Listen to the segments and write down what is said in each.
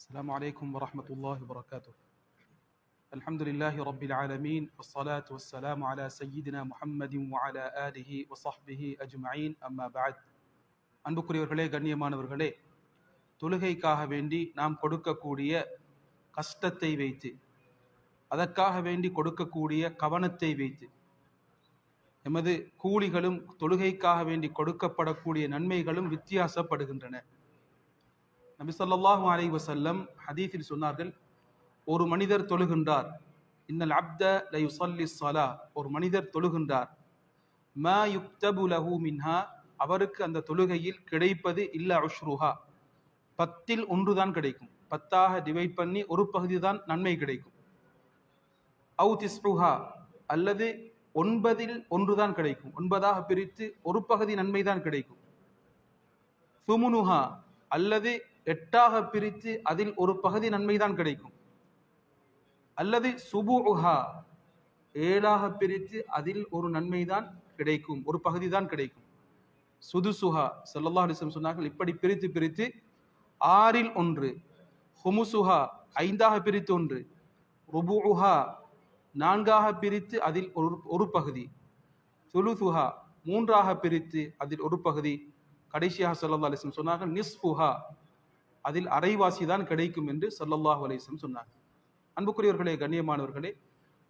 السلام عليكم ورحمة الله وبركاته الحمد لله رب العالمين والصلاة والسلام على سيدنا محمد وعلى آله وصحبه أجمعين أما بعد அன்புக்குரியவர்களே கண்ணியமானவர்களே தொழுகைக்காக வேண்டி நாம் கொடுக்கக்கூடிய கஷ்டத்தை வைத்து அதற்காக வேண்டி கொடுக்கக்கூடிய கவனத்தை வைத்து எமது கூலிகளும் தொழுகைக்காக வேண்டி கொடுக்கப்படக்கூடிய நன்மைகளும் வித்தியாசப்படுகின்றன நபி சொல்லாஹு அலை வசல்லம் ஹதீஃபில் சொன்னார்கள் ஒரு மனிதர் தொழுகின்றார் இன்னல் அப்த ல யுஸல்லி ஸலா ஒரு மனிதர் தொழுகின்றார். மா யுக்தபு லஹு மின்ஹா அவருக்கு அந்த தொழுகையில் கிடைப்பது இல்ல அஷ்ருஹா பத்தில் ஒன்று தான் கிடைக்கும். பத்தாக டிவைட் பண்ணி ஒரு பகுதி தான் நன்மை கிடைக்கும். அவு திஸ்ருஹா அல்லது ஒன்பதில் ஒன்று தான் கிடைக்கும். ஒன்பதாக பிரித்து ஒரு பகுதி நன்மை தான் கிடைக்கும். சுமுனுஹா அல்லது எட்டாக பிரித்து அதில் ஒரு பகுதி நன்மை தான் கிடைக்கும். அல்லது சுபுஹா ஏழாக பிரித்து அதில் ஒரு நன்மை தான் கிடைக்கும் ஒரு பகுதி தான் கிடைக்கும். சுதுசுஹா ஸல்லல்லாஹு அலைஹி சொன்னார்கள் இப்படி பிரித்து பிரித்து ஆறில் ஒன்று ஹுமுசுஹா ஐந்தாக பிரித்து ஒன்று ருபுஹா நான்காக பிரித்து அதில் ஒரு ஒரு பகுதி துலுசுஹா மூன்றாக பிரித்து அதில் ஒரு பகுதி. கடைசியாக ஸல்லல்லாஹு அலைஹி சொன்னார்கள் நிஸ்புஹா அதில் அரைவாசி தான் கிடைக்கும் என்று ஸல்லல்லாஹு அலைஹி வஸல்லம் அன்புக்குரியவர்களே கண்ணியமானவர்களே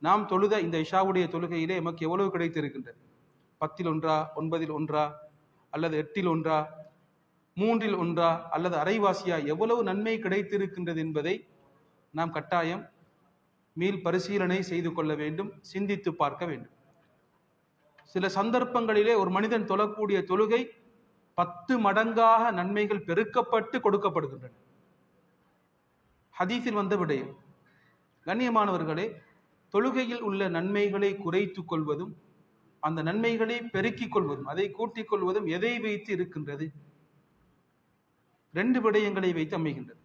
நாம் தொழுத இந்த இஷாவுடைய தொழுகையிலே எமக்கு எவ்வளவு கிடைத்திருக்கின்றது? பத்தில் ஒன்றா ஒன்பதில் ஒன்றா அல்லது எட்டில் ஒன்றா மூன்றில் ஒன்றா அல்லது அரைவாசியா எவ்வளவு நன்மை கிடைத்திருக்கின்றது என்பதை நாம் கட்டாயம் மீள் பரிசீலனை செய்து கொள்ள வேண்டும் சிந்தித்து பார்க்க வேண்டும். சில சந்தர்ப்பங்களிலே ஒரு மனிதன் தொழக்கூடிய தொழுகை பத்து மடங்காக நன்மைகள் பெருக்கப்பட்டு கொடுக்கப்படுகின்றன. ஹதீஸில் வந்த விடயம் கண்ணியமானவர்களே தொழுகையில் உள்ள நன்மைகளை குறைத்து கொள்வதும் அந்த நன்மைகளை பெருக்கிக் கொள்வதும் அதை கூட்டிக் கொள்வதும் எதை வைத்து இருக்கின்றது? ரெண்டு விடயங்களை வைத்து அமைகின்றது.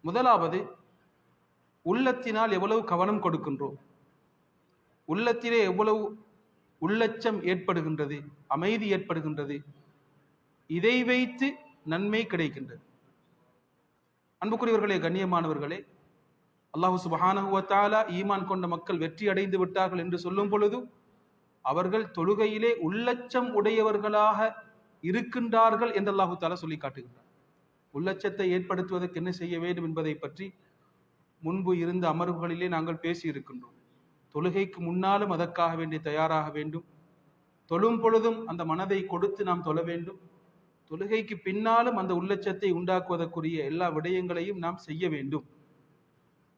முதலாவது உள்ளத்தினால் எவ்வளவு கவனம் கொடுக்கின்றோம்? உள்ளத்திலே எவ்வளவு உள்ளச்சம் ஏற்படுகின்றது? அமைதி ஏற்படுகின்றது? இதை வைத்து நன்மை கிடைக்கின்றது. அன்புக்குரியவர்களே கண்ணியமானவர்களே அல்லாஹு சுபஹானஹுவத்தாலா ஈமான் கொண்ட மக்கள் வெற்றி அடைந்து விட்டார்கள் என்று சொல்லும் பொழுது அவர்கள் தொழுகையிலே உள்ளச்சம் உடையவர்களாக இருக்கின்றார்கள் என்று அல்லாஹு தாலா சொல்லி காட்டுகின்றார் உள்ளச்சத்தை ஏற்படுத்துவதற்கு என்ன செய்ய வேண்டும் என்பதை பற்றி முன்பு இருந்த அமர்வுகளிலே நாங்கள் பேசி இருக்கின்றோம் தொழுகைக்கு முன்னாலும் அதற்காக வேண்டி தயாராக வேண்டும். தொழும் பொழுதும் அந்த மனதை கொடுத்து நாம் தொழ வேண்டும். தொழுகைக்கு பின்னாலும் அந்த உள்ளச்சத்தை உண்டாக்குவதற்குரிய எல்லா விடயங்களையும் நாம் செய்ய வேண்டும்.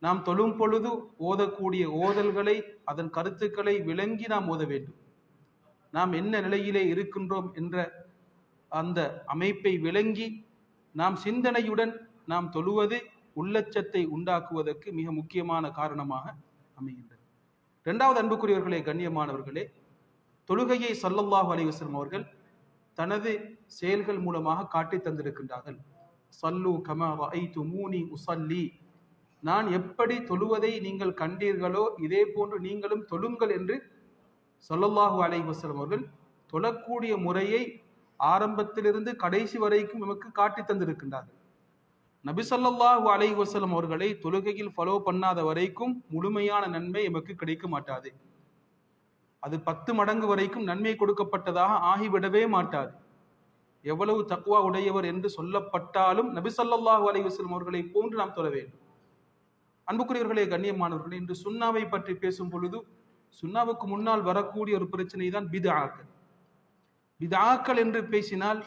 நாம் தொழும் பொழுது ஓதக்கூடிய ஓதல்களை அதன் கருத்துக்களை விளங்கி நாம் ஓத வேண்டும். நாம் என்ன நிலையிலே இருக்கின்றோம் என்ற அந்த அமைப்பை விளங்கி நாம் சிந்தனையுடன் நாம் தொழுவது உள்ளச்சத்தை உண்டாக்குவதற்கு மிக முக்கியமான காரணமாக அமைகின்றது. இரண்டாவது அன்புக்குரியவர்களே கண்ணியமானவர்களே தொழுகையை சல்லல்லாஹு அலைவசம் அவர்கள் தனது செயல்கள் மூலமாக காட்டி தந்திருக்கின்றார்கள். சல்லு கமா மூனி உசல்லி நான் எப்படி தொழுவதை நீங்கள் கண்டீர்களோ இதே போன்று நீங்களும் தொழுங்கள் என்று சொல்லல்லாஹு அலைஹி அவர்கள் தொழக்கூடிய முறையை ஆரம்பத்திலிருந்து கடைசி வரைக்கும் நமக்கு காட்டி தந்திருக்கின்றார்கள். நபி ஸல்லல்லாஹு அலைஹி அவர்களை தொழுகையில் ஃபாலோ பண்ணாத வரைக்கும் முழுமையான நன்மை எமக்கு கிடைக்க மாட்டாது. அது பத்து மடங்கு வரைக்கும் நன்மை கொடுக்கப்பட்டதாக ஆகிவிடவே மாட்டார். எவ்வளவு தக்குவா உடையவர் என்று சொல்லப்பட்டாலும் நபிசல்லாஹு அலைவசம் அவர்களை போன்று நாம் தொழ வேண்டும். அன்புக்குரியவர்களே கண்ணியமானவர்களே இன்று சுண்ணாவை பற்றி பேசும் பொழுது சுண்ணாவுக்கு முன்னால் வரக்கூடிய ஒரு பிரச்சனை தான் பிதாக்கள். பிதாக்கள் என்று பேசினால்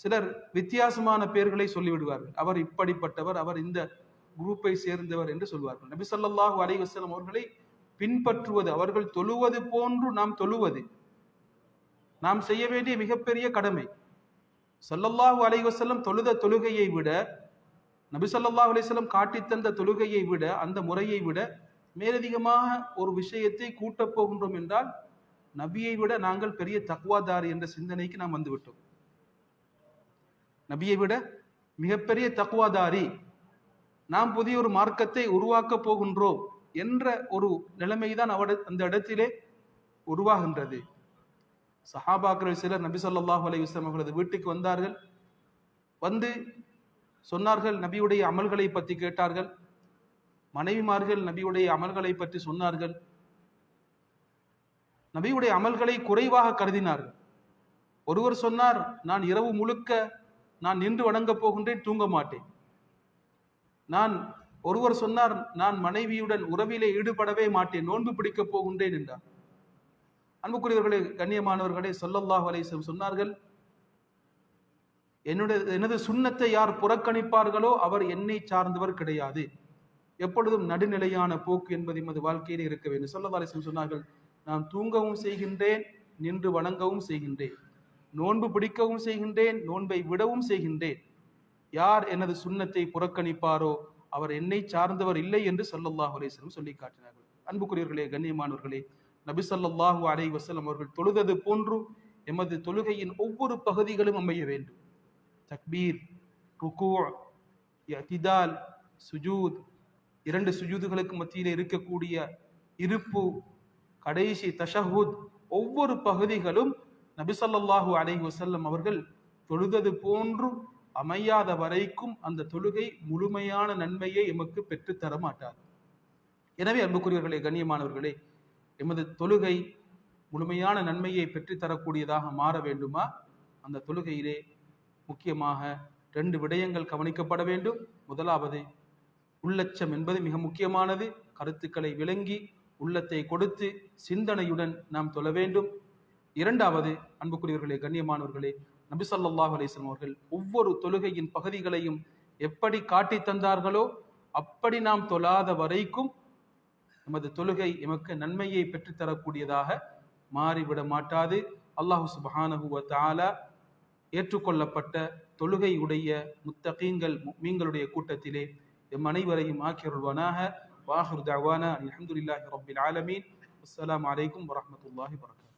சிலர் வித்தியாசமான பெயர்களை சொல்லிவிடுவார்கள். அவர் இப்படிப்பட்டவர் அவர் இந்த குரூப்பை சேர்ந்தவர் என்று சொல்வார்கள். நபி ஸல்லல்லாஹு அலைஹி அவர்களை பின்பற்றுவது அவர்கள் தொழுவது போன்று நாம் தொழுவது. நாம் செய்ய வேண்டிய மிகப்பெரிய கடமை. சல்லல்லாஹு அலைவசல்லம் தொழுத தொழுகையை விட நபி ஸல்லல்லாஹு அலைஹி காட்டித்தந்த தொழுகையை விட அந்த முறையை விட மேலதிகமாக ஒரு விஷயத்தை கூட்டப் போகின்றோம் என்றால் நபியை விட நாங்கள் பெரிய தக்வாதாரி என்ற சிந்தனைக்கு நாம் வந்துவிட்டோம். நபியை விட மிகப்பெரிய தக்வாதாரி. நாம் புதிய ஒரு மார்க்கத்தை உருவாக்கப் போகின்றோம். என்ற ஒரு நிலைமைதான் அவட அந்த இடத்திலே உருவாகின்றது. சஹாபாக்கள் சிலர் நபி சொல்லாஹு அலைஹி வஸல்லம் அவர்களது வீட்டுக்கு வந்தார்கள். வந்து சொன்னார்கள் நபியுடைய அமல்களை பற்றி கேட்டார்கள். மனைவிமார்கள் நபியுடைய அமல்களை பற்றி சொன்னார்கள். நபியுடைய அமல்களை குறைவாக கருதினார்கள். ஒருவர் சொன்னார் நான் இரவு முழுக்க நான் நின்று வணங்கப் போகின்றேன் தூங்க மாட்டேன். நான் ஒருவர் சொன்னார் நான் மனைவியுடன் உறவிலே ஈடுபடவே மாட்டேன் நோன்பு பிடிக்கப் போகின்றேன் என்றார். அன்புக்குரியவர்களே கண்ணியமானவர்களே சொல்லல்லாஹ் அலைசம் சொன்னார்கள் என்னுடைய எனது சுண்ணத்தை யார் புறக்கணிப்பார்களோ அவர் என்னை சார்ந்தவர் கிடையாது. எப்பொழுதும் நடுநிலையான போக்கு என்பது எமது வாழ்க்கையில் இருக்க வேண்டும். சொல்லல்லா அலைசம் சொன்னார்கள் நான் தூங்கவும் செய்கின்றேன் நின்று வணங்கவும் செய்கின்றேன். நோன்பு பிடிக்கவும் செய்கின்றேன் நோன்பை விடவும் செய்கின்றேன். யார் எனது சுண்ணத்தை புறக்கணிப்பாரோ அவர் என்னை சார்ந்தவர் இல்லை என்று சல்லல்லாஹு அலையம் சொல்லி காட்டினார்கள். அன்புக்குரியவர்களே கண்ணியமானவர்களே நபி ஸல்லல்லாஹு அலை வசலம் அவர்கள் தொழுதது போன்று எமது தொழுகையின் ஒவ்வொரு பகுதிகளும் அமைய வேண்டும். தக்பீர் ருக்கு இஅ்திதால் சுஜூத் இரண்டு சுஜூதுகளுக்கு மத்தியில் இருக்கக்கூடிய இருப்பு கடைசி தஷஹூத் ஒவ்வொரு பகுதிகளும் நபி ஸல்லல்லாஹு அலைஹி அவர்கள் தொழுதது போன்றும் அமையாத வரைக்கும் அந்த தொழுகை முழுமையான நன்மையை எமக்கு பெற்றுத்தர மாட்டார் எனவே அன்புக்குரியவர்களே கண்ணியமானவர்களே எமது தொழுகை முழுமையான நன்மையை பெற்றுத்தரக்கூடியதாக மாற வேண்டுமா? அந்த தொழுகையிலே முக்கியமாக ரெண்டு விடயங்கள் கவனிக்கப்பட வேண்டும். முதலாவது உள்ளச்சம் என்பது மிக முக்கியமானது. கருத்துக்களை விளங்கி உள்ளத்தை கொடுத்து சிந்தனையுடன் நாம் தொழ வேண்டும். இரண்டாவது அன்புக்குரியவர்களே கண்ணியமானவர்களே நபி ஸல்லல்லாஹு அவர்கள் ஒவ்வொரு தொழுகையின் பகுதிகளையும் எப்படி காட்டி தந்தார்களோ அப்படி நாம் தொழாத வரைக்கும் நமது தொழுகை எமக்கு நன்மையை பெற்றுத்தரக்கூடியதாக மாறிவிட மாட்டாது. அல்லாஹு சுபஹானஹு வ ஏற்றுக்கொள்ளப்பட்ட தொழுகையுடைய முத்தகீங்கள் மீங்களுடைய கூட்டத்திலே எம் அனைவரையும் ஆக்கியருள்வானாக. வாஹுர் தவானா அல்ஹம்துலில்லாஹி ரபில் ஆலமீன். அஸ்லாம் அலைக்கும் வரமத்துல்லாஹி வரகாத்துஹு